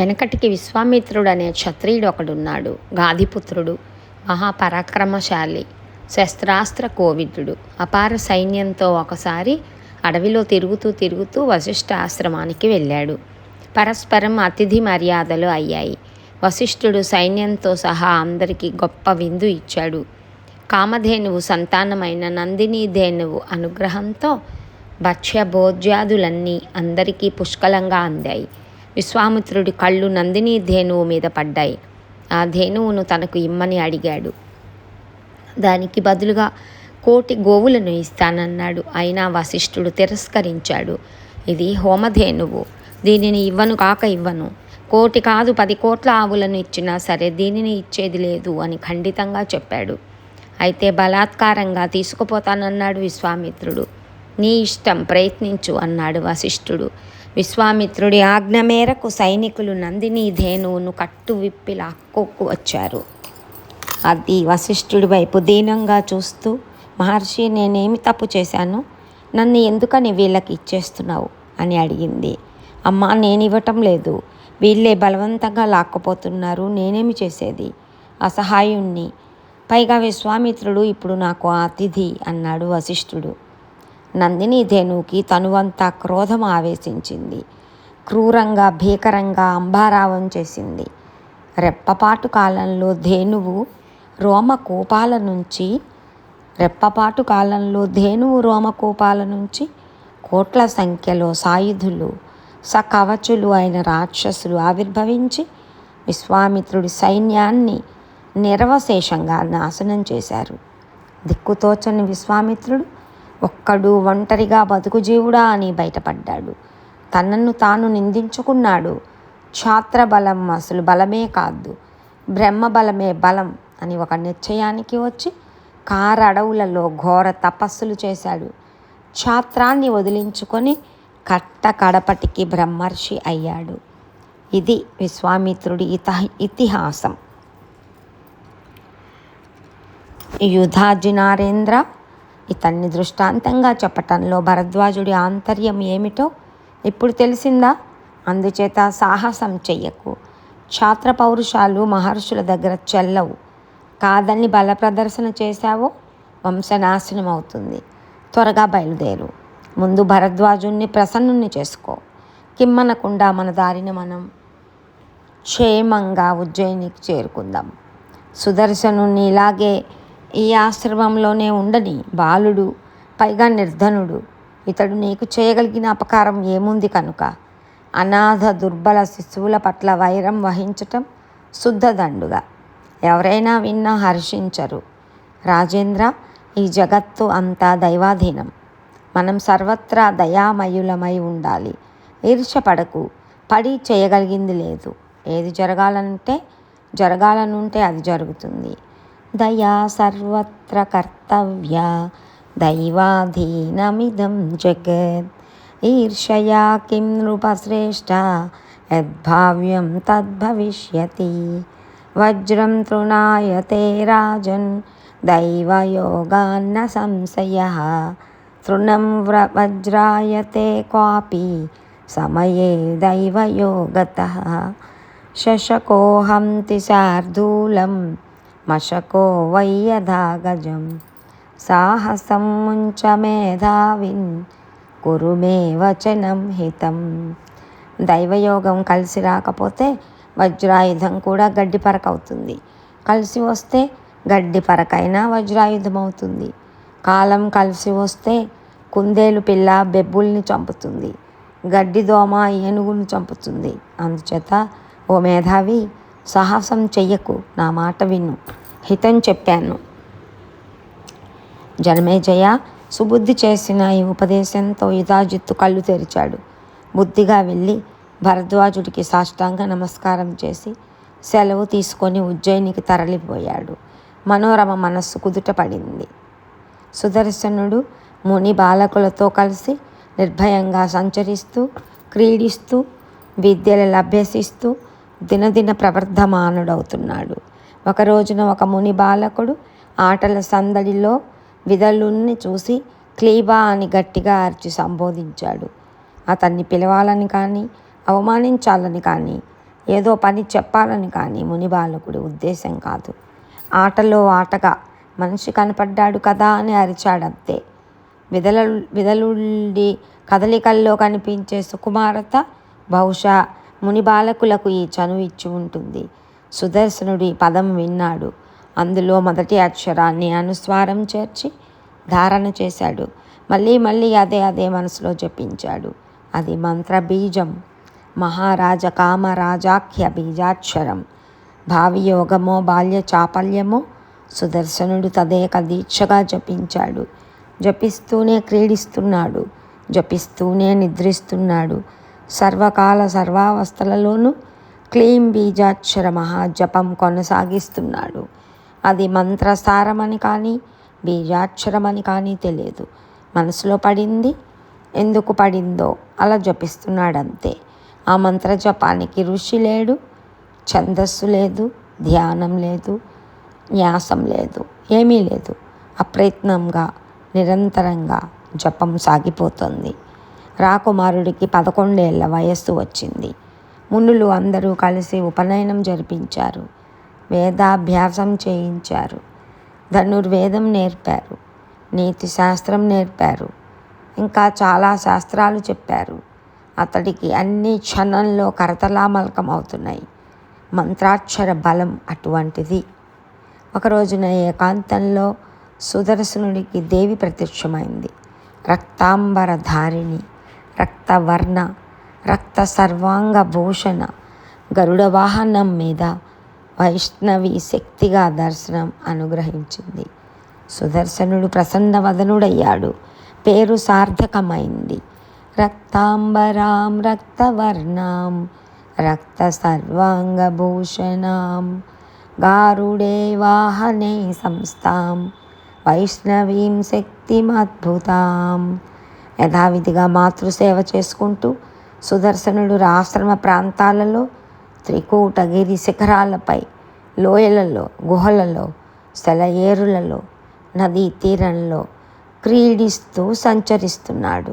వెనకటికి విశ్వామిత్రుడు అనే క్షత్రియుడు ఒకడున్నాడు. గాదిపుత్రుడు మహాపరాక్రమశాలి శస్త్రాస్త్ర కోవిదుడు అపార సైన్యంతో ఒకసారి అడవిలో తిరుగుతూ తిరుగుతూ వశిష్ఠ ఆశ్రమానికి వెళ్ళాడు. పరస్పరం అతిథి మర్యాదలు అయ్యాయి. వశిష్ఠుడు సైన్యంతో సహా అందరికీ గొప్ప విందు ఇచ్చాడు. కామధేనువు సంతానమైన నందిని ధేనువు అనుగ్రహంతో భక్ష్య భోజ్యాదులన్నీ అందరికీ పుష్కలంగా అందాయి. విశ్వామిత్రుడి కళ్ళు నందిని ధేనువు మీద పడ్డాయి. ఆ ధేనువును తనకు ఇమ్మని అడిగాడు. దానికి బదులుగా కోటి గోవులను ఇస్తానన్నాడు. అయినా వశిష్ఠుడు తిరస్కరించాడు. ఇది హోమధేనువు. దీనిని ఇవ్వను కాక ఇవ్వను. కోటి కాదు పది కోట్ల ఆవులను ఇచ్చినా సరే దీనిని ఇచ్చేది లేదు అని ఖండితంగా చెప్పాడు. అయితే బలాత్కారంగా తీసుకుపోతానన్నాడు విశ్వామిత్రుడు. నీ ఇష్టం ప్రయత్నించు అన్నాడు వశిష్ఠుడు. విశ్వామిత్రుడి ఆజ్ఞ మేరకు సైనికులు నందిని ధేనువును కట్టు విప్పి లాక్కోకు వచ్చారు. అది వశిష్ఠుడి వైపు దీనంగా చూస్తూ మహర్షి నేనేమి తప్పు చేశాను? నన్ను ఎందుకని వీళ్ళకి ఇచ్చేస్తున్నావు? అని అడిగింది. అమ్మా నేను ఇవ్వటం లేదు. వీళ్ళే బలవంతంగా లాక్కపోతున్నారు. నేనేమి చేసేది? అసహాయుణ్ణి. పైగా విశ్వామిత్రుడు ఇప్పుడు నాకు అతిథి అన్నాడు వశిష్ఠుడు. నందిని ధేనుకి తనువంతా క్రోధం ఆవేశించింది. క్రూరంగా భీకరంగా అంబారావం చేసింది. రెప్పపాటు కాలంలో ధేనువు రోమకూపాల నుంచి రెప్పపాటు కాలంలో ధేనువు రోమకూపాల నుంచి కోట్ల సంఖ్యలో సాయుధులు సకవచులు అయిన రాక్షసులు ఆవిర్భవించి విశ్వామిత్రుడి సైన్యాన్ని నిరవశేషంగా నాశనం చేశారు. దిక్కుతోచని విశ్వామిత్రుడు ఒక్కడు ఒంటరిగా బతుకు జీవుడా అని బయటపడ్డాడు. తనను తాను నిందించుకున్నాడు. క్షాత్ర బలం అసలు బలమే కాదు. బ్రహ్మ బలమే బలం అని ఒక నిశ్చయానికి వచ్చి కారడవులలో ఘోర తపస్సులు చేశాడు. ఛాత్రాన్ని వదిలించుకొని కట్ట కడపటికి బ్రహ్మర్షి అయ్యాడు. ఇది విశ్వామిత్రుడి ఇత ఇతిహాసం. యుధాజినారేంద్ర ఇతన్ని దృష్టాంతంగా చెప్పటంలో భరద్వాజుడి ఆంతర్యం ఏమిటో ఇప్పుడు తెలిసిందా? అందుచేత సాహసం చెయ్యకు. ఛాత్ర పౌరుషాలు మహర్షుల దగ్గర చెల్లవు. కాదని బల ప్రదర్శన చేశావో? వంశనాశనం అవుతుంది. త్వరగా బయలుదేరు. ముందు భరద్వాజుణ్ణి ప్రసన్నుణ్ణి చేసుకో. కిమ్మనకుండా మన దారిని మనం క్షేమంగా ఉజ్జయినికి చేరుకుందాం. సుదర్శనుణ్ణి ఇలాగే ఈ ఆశ్రమంలోనే ఉండని బాలుడు పైగా నిర్ధనుడు. ఇతడు నీకు చేయగలిగిన అపకారం ఏముంది కనుక? అనాథ దుర్బల శిశువుల పట్ల వైరం వహించటం శుద్ధదండుగా ఎవరైనా విన్నా హర్షించరు. రాజేంద్ర ఈ జగత్తు అంతా దైవాధీనం. మనం సర్వత్రా దయామయులమై ఉండాలి. ఈర్షపడకు పడి చేయగలిగింది లేదు. ఏది జరగాలంటే జరగాలనుంటే అది జరుగుతుంది. दया सर्वत्र कर्तव्या। दैवाधीनमिदं जगत्। ईर्षया किं नृपश्रेष्ठा यद्भाव्यं तद्भविष्यति। वज्रं तृणायते राजन् दैवयोगान्न संशयः। तृणं व्र वज्रायते क्वापि समये दैवयोगतः। शशकोऽहं शशको शार्दूलम् మషకో మశకో గజం సాహసం ముంచ మేధావిన్ కురుమే వచనం హితం. దైవయోగం కలిసి రాకపోతే వజ్రాయుధం కూడా గడ్డి పరక అవుతుంది కలిసి వస్తే గడ్డి పరకైనా వజ్రాయుధం అవుతుంది. కాలం కలిసి వస్తే కుందేలు పిల్ల బెబ్బుల్ని చంపుతుంది. గడ్డి దోమ ఏనుగును చంపుతుంది. అందుచేత ఓ మేధావి సాహసం చెయ్యకు నా మాట విను హితం చెప్పాను. జనమేజయ సుబుద్ధి చేసిన ఈ ఉపదేశంతో యుధాజిత్తు కళ్ళు తెరిచాడు. బుద్ధిగా వెళ్ళి భరద్వాజుడికి సాష్టాంగ నమస్కారం చేసి సెలవు తీసుకొని ఉజ్జయినికి తరలిపోయాడు. మనోరమ మనస్సు కుదుట పడింది. సుదర్శనుడు ముని బాలకులతో కలిసి నిర్భయంగా సంచరిస్తూ క్రీడిస్తూ విద్యలు అభ్యసిస్తూ దినదిన ప్రవర్ధమానుడవుతున్నాడు. ఒక రోజున ఒక ముని బాలకుడు ఆటల సందడిలో విదలుని చూసి క్లీబా అని గట్టిగా అరిచి సంబోధించాడు. అతన్ని పిలవాలని కానీ అవమానించాలని కానీ ఏదో పని చెప్పాలని కానీ ముని బాలకుడి ఉద్దేశం కాదు. ఆటలో ఆటగా మనిషి కనపడ్డాడు కదా అని అరిచాడంతే. విదల విదలుడి కదలికల్లో కనిపించే సుకుమారత బహుశా ముని బాలకులకు ఈ చనువు ఇచ్చి ఉంటుంది. సుదర్శనుడు ఈ పదం విన్నాడు. అందులో మొదటి అక్షరాన్ని అనుస్వారం చేర్చి ధారణ చేశాడు. మళ్ళీ మళ్ళీ అదే అదే మనసులో జపించాడు. అది మంత్ర బీజం మహారాజ కామరాజాఖ్య బీజాక్షరం. భావియోగమో బాల్య చాపల్యమో సుదర్శనుడు తదేక దీక్షగా జపించాడు. జపిస్తూనే క్రీడిస్తున్నాడు. జపిస్తూనే నిద్రిస్తున్నాడు. సర్వకాల సర్వావస్థలలోనూ క్లీం బీజాక్షర మహాజపం కొనసాగిస్తున్నాడు. అది మంత్రసారమని కానీ బీజాక్షరమని కానీ తెలియదు. మనసులో పడింది? ఎందుకు పడిందో అలా జపిస్తున్నాడంతే. ఆ మంత్ర జపానికి ఋషి లేడు ఛందస్సు లేదు ధ్యానం లేదు న్యాసం లేదు ఏమీ లేదు. అప్రయత్నంగా నిరంతరంగా జపం సాగిపోతుంది. రాకుమారుడికి పదకొండేళ్ళ వయస్సు వచ్చింది. మునులు అందరూ కలిసి ఉపనయనం జరిపించారు. వేదాభ్యాసం చేయించారు. ధనుర్వేదం నేర్పారు. నీతి శాస్త్రం నేర్పారు. ఇంకా చాలా శాస్త్రాలు చెప్పారు. అతడికి అన్ని క్షణంలో కరతలామలకం అవుతున్నాయి మంత్రాక్షర బలం అటువంటిది. ఒకరోజున ఏకాంతంలో సుదర్శనుడికి దేవి ప్రత్యక్షమైంది. రక్తాంబర ధారిణి రక్తవర్ణ రక్త సర్వాంగ భూషణ గరుడ వాహనం మీద వైష్ణవి శక్తిగా దర్శనం అనుగ్రహించింది. సుదర్శనుడు ప్రసన్నవదనుడయ్యాడు. పేరు సార్థకమైంది. రక్తాంబరాం రక్తవర్ణాం రక్త సర్వాంగభూషణాం గారుడే వాహనే సంస్థాం వైష్ణవీం శక్తిమద్భుతాం యథావిధిగా మాతృసేవ చేసుకుంటూ సుదర్శనుడు ఆశ్రమ ప్రాంతాలలో త్రికూటగిరి శిఖరాలపై లోయలలో గుహలలో సెలయేరులలో నదీ తీరంలో క్రీడిస్తూ సంచరిస్తున్నాడు.